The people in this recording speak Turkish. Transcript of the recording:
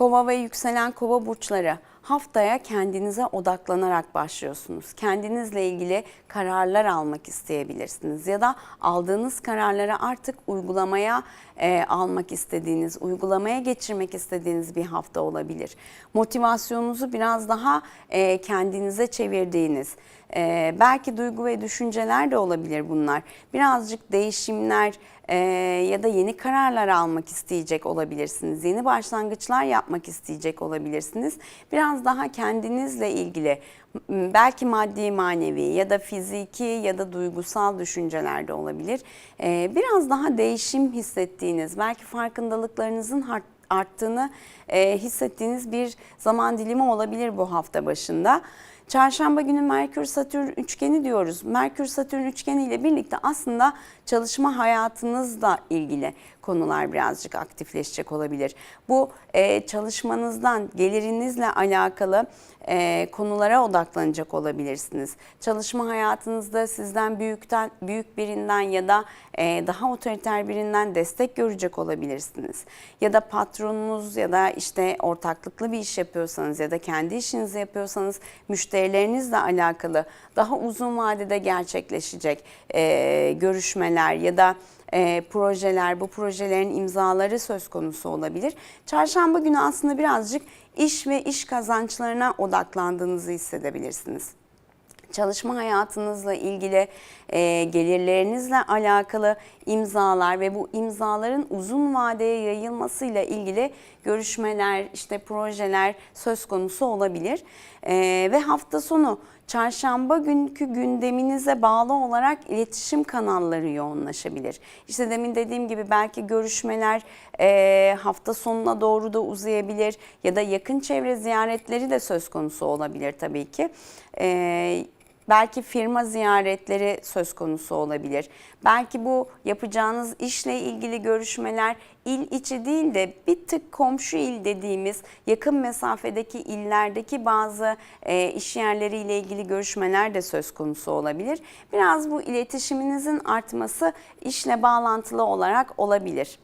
Kova ve yükselen kova burçları haftaya kendinize odaklanarak başlıyorsunuz. Kendinizle ilgili kararlar almak isteyebilirsiniz ya da aldığınız kararları artık uygulamaya e, almak istediğiniz, uygulamaya geçirmek istediğiniz bir hafta olabilir. Motivasyonunuzu biraz daha e, kendinize çevirdiğiniz, e, belki duygu ve düşünceler de olabilir bunlar. Birazcık değişimler e, ya da yeni kararlar almak isteyecek olabilirsiniz. Yeni başlangıçlar yapmak isteyecek olabilirsiniz. Biraz daha kendinizle ilgili belki maddi manevi ya da fiziki ya da duygusal düşünceler de olabilir. E, biraz daha değişim hissettiğiniz, belki farkındalıklarınızın art- arttığını e, hissettiğiniz bir zaman dilimi olabilir bu hafta başında. Çarşamba günü Merkür Satürn üçgeni diyoruz. Merkür Satürn üçgeni ile birlikte aslında çalışma hayatınızla ilgili konular birazcık aktifleşecek olabilir. Bu e, çalışmanızdan, gelirinizle alakalı e, konulara odaklanacak olabilirsiniz. Çalışma hayatınızda sizden büyükten büyük birinden ya da e, daha otoriter birinden destek görecek olabilirsiniz. Ya da patronunuz ya da işte ortaklıklı bir iş yapıyorsanız ya da kendi işinizi yapıyorsanız müşterilerinizle alakalı daha uzun vadede gerçekleşecek e, görüşmeler ya da e, projeler, bu projelerin imzaları söz konusu olabilir. Çarşamba günü aslında birazcık iş ve iş kazançlarına odaklandığınızı hissedebilirsiniz çalışma hayatınızla ilgili e, gelirlerinizle alakalı imzalar ve bu imzaların uzun vadeye yayılmasıyla ilgili görüşmeler, işte projeler söz konusu olabilir. E, ve hafta sonu çarşamba günkü gündeminize bağlı olarak iletişim kanalları yoğunlaşabilir. İşte demin dediğim gibi belki görüşmeler e, hafta sonuna doğru da uzayabilir ya da yakın çevre ziyaretleri de söz konusu olabilir tabii ki. E, Belki firma ziyaretleri söz konusu olabilir. Belki bu yapacağınız işle ilgili görüşmeler il içi değil de bir tık komşu il dediğimiz yakın mesafedeki illerdeki bazı e, iş yerleriyle ilgili görüşmeler de söz konusu olabilir. Biraz bu iletişiminizin artması işle bağlantılı olarak olabilir.